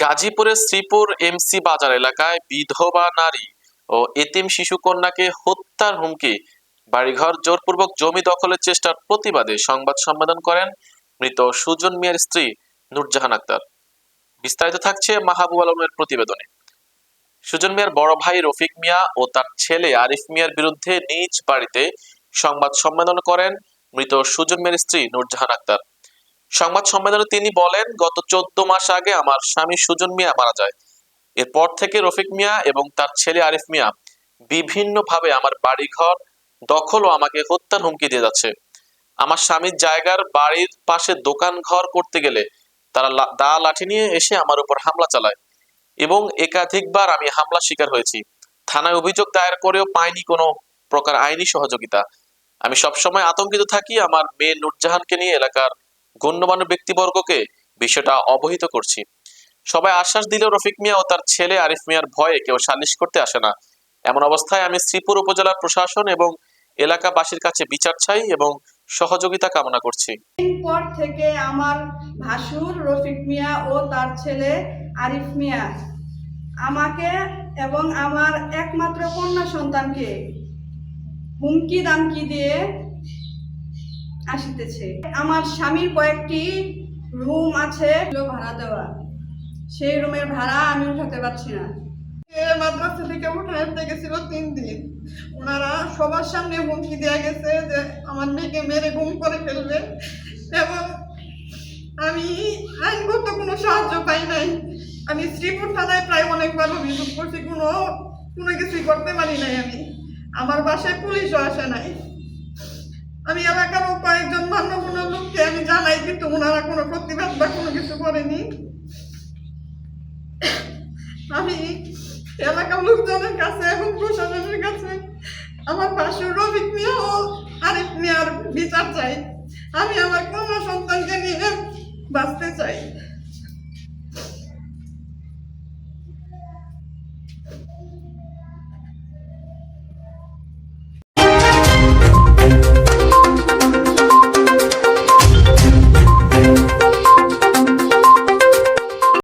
গাজীপুরের শ্রীপুর এমসি বাজার এলাকায় বিধবা নারী ও এতিম শিশু কন্যাকে হত্যার হুমকি। বাড়িঘর জোরপূর্বক জমি দখলের চেষ্টার প্রতিবাদে সংবাদ সম্মেলন করেন মৃত সুজন মিয়ার স্ত্রী নুরজাহান আক্তার। বিস্তারিত থাকছে মাহবুব আলমের প্রতিবেদনে। সুজন মিয়ার বড় ভাই রফিক মিয়া ও তার ছেলে আরিফ মিয়ার বিরুদ্ধে নিজ বাড়িতে সংবাদ সম্মেলন করেন মৃত সুজন মিয়ার স্ত্রী নুরজাহান আক্তার। সংবাদ সম্মেলনে তিনি বলেন, গত চোদ্দ মাস আগে আমার স্বামী সুজন মিয়া মারা যায়। এরপর থেকে রফিক মিয়া এবং তার ছেলে আরিফ মিয়া বিভিন্নভাবে আমার বাড়িঘর দখল ও আমাকে হত্যার হুমকি দিয়ে যাচ্ছে। আমার স্বামীর জায়গার বাড়ির পাশে দোকান ঘর করতে গেলে তারা দা লাঠি নিয়ে এসে আমার উপর হামলা চালায় এবং একাধিকবার আমি হামলা শিকার হয়েছি। থানায় অভিযোগ দায়ের করেও পাইনি কোনো প্রকার আইনি সহযোগিতা। আমি সবসময় আতঙ্কিত থাকি আমার মেয়ে নুরজাহানকে নিয়ে এলাকার গণ্যমান্য ব্যক্তিবর্গকে বিষয়টা অবহিত করছি। সবাই আশ্বাস দিলেও রফিক মিয়া ও তার ছেলে আরিফ মিয়ার ভয়ে কেউ সালিশ করতে আসে না। এমন অবস্থায় আমি শ্রীপুর উপজেলার প্রশাসন এবং এলাকাবাসীর কাছে বিচার চাই এবং সহযোগিতা কামনা করছি। পর থেকে আমার ভাসুর রফিক মিয়া ও তার ছেলে আরিফ মিয়া আমাকে এবং আমার একমাত্র কন্যা সন্তানকে হুমকি দামকি দিয়ে আসিতেছে। আমার স্বামীর কয়েকটি রুম আছে ভাড়া দেওয়া। সেই রুমের ভাড়া আমি উঠাতে পারছি না। মাদ্রাসা থেকে উঠাতে গেছিল তিন দিন। ওনারা সবার সামনে হুমকি দেওয়া গেছে যে আমার মেয়েকে মেরে গুম করে ফেলবে। এবং আমি আইনগত কোনো সাহায্য পাই নাই। আমি শ্রীপুর থানায় প্রায় অনেকবার অভিযোগ করছি, কোনো কোনো কিছুই করতে পারি নাই আমি। আমার বাসায় পুলিশও আসে নাই। আমি এলাকার কয়েকজন মান্যগণ্য লোককে আমি জানাই, কিন্তু ওনারা কোনো প্রতিবাদ বা কোনো কিছু করেনি। আমি এলাকার লোকজনের কাছে এবং প্রশাসনের কাছে আমার পাশে রবিক মিয়া ও আরিফ মিয়ার বিচার চাই। আমি আমার কোনো সন্তানকে নিয়ে বাঁচতে চাই।